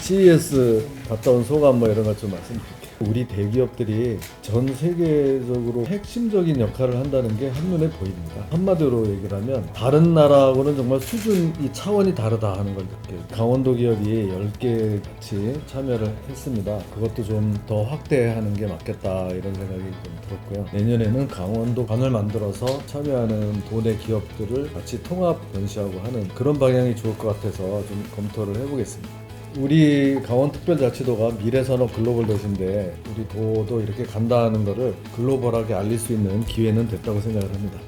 CES 갔다 온 소감 뭐 이런 것 좀 말씀드릴게요. 우리 대기업들이 전 세계적으로 핵심적인 역할을 한다는 게 한눈에 보입니다. 한마디로 얘기를 하면 다른 나라하고는 정말 수준 이 차원이 다르다 하는 걸 느껴요. 강원도 기업이 10개 같이 참여를 했습니다. 그것도 좀 더 확대하는 게 맞겠다 이런 생각이 좀 들었고요. 내년에는 강원도 관을 만들어서 참여하는 도내 기업들을 같이 통합 전시하고 하는 그런 방향이 좋을 것 같아서 좀 검토를 해보겠습니다. 우리 강원특별자치도가 미래산업 글로벌 도시인데 우리 도도 이렇게 간다는 거를 글로벌하게 알릴 수 있는 기회는 됐다고 생각을 합니다.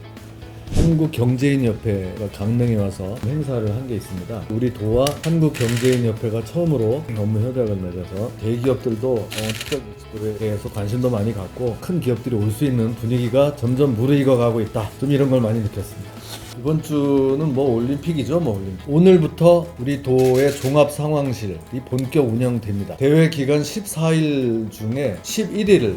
한국경제인협회가 강릉에 와서 행사를 한 게 있습니다. 우리 도와 한국경제인협회가 처음으로 업무 협약을 맺어서 대기업들도 강원특별자치도에 대해서 관심도 많이 갖고 큰 기업들이 올 수 있는 분위기가 점점 무르익어 가고 있다. 좀 이런 걸 많이 느꼈습니다. 이번 주는 뭐 올림픽이죠, 뭐 올림픽. 오늘부터 우리 도의 종합 상황실이 본격 운영됩니다. 대회 기간 14일 중에 11일을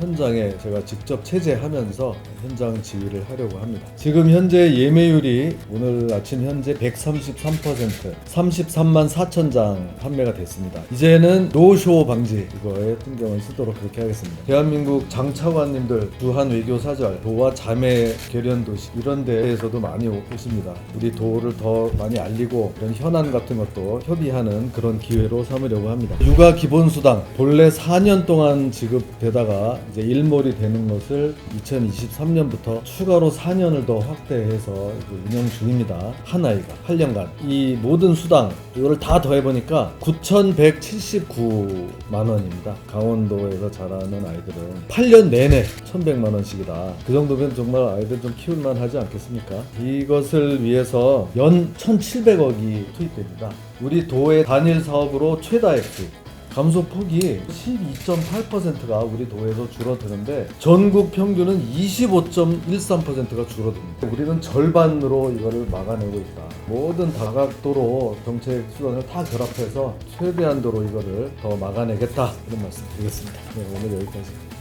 현장에 제가 직접 체제하면서 현장 지휘를 하려고 합니다. 지금 현재 예매율이 오늘 아침 현재 133% 33만 4천 장 판매가 됐습니다. 이제는 노쇼 방지 이거에 신경을 쓰도록 그렇게 하겠습니다. 대한민국 장차관님들 주한 외교 사절 도와 자매 결연 도시 이런 데에서도 많이 오- 오십니다. 우리 도를 더 많이 알리고 이런 현안 같은 것도 협의하는 그런 기회로 삼으려고 합니다. 육아 기본 수당 본래 4년 동안 지급되다가 이제 일몰이 되는 것을 2023년부터 추가로 4년을 더 확대해서 운영 중입니다. 한 아이가 8년간 이 모든 수당 이거를 다 더해 보니까 9,179만 원입니다. 강원도에서 자라는 아이들은 8년 내내 1,100만 원씩이다. 그 정도면 정말 아이들 좀 키울만 하지 않겠습니까? 이것을 위해서 연 1,700억이 투입됩니다. 우리 도의 단일 사업으로 최다 액수 감소 폭이 12.8%가 우리 도에서 줄어드는데 전국 평균은 25.13%가 줄어듭니다. 우리는 절반으로 이거를 막아내고 있다. 모든 다각도로 정책 수단을 다 결합해서 최대한도로 이거를 더 막아내겠다 이런 말씀 드리겠습니다. 네, 오늘 여기까지.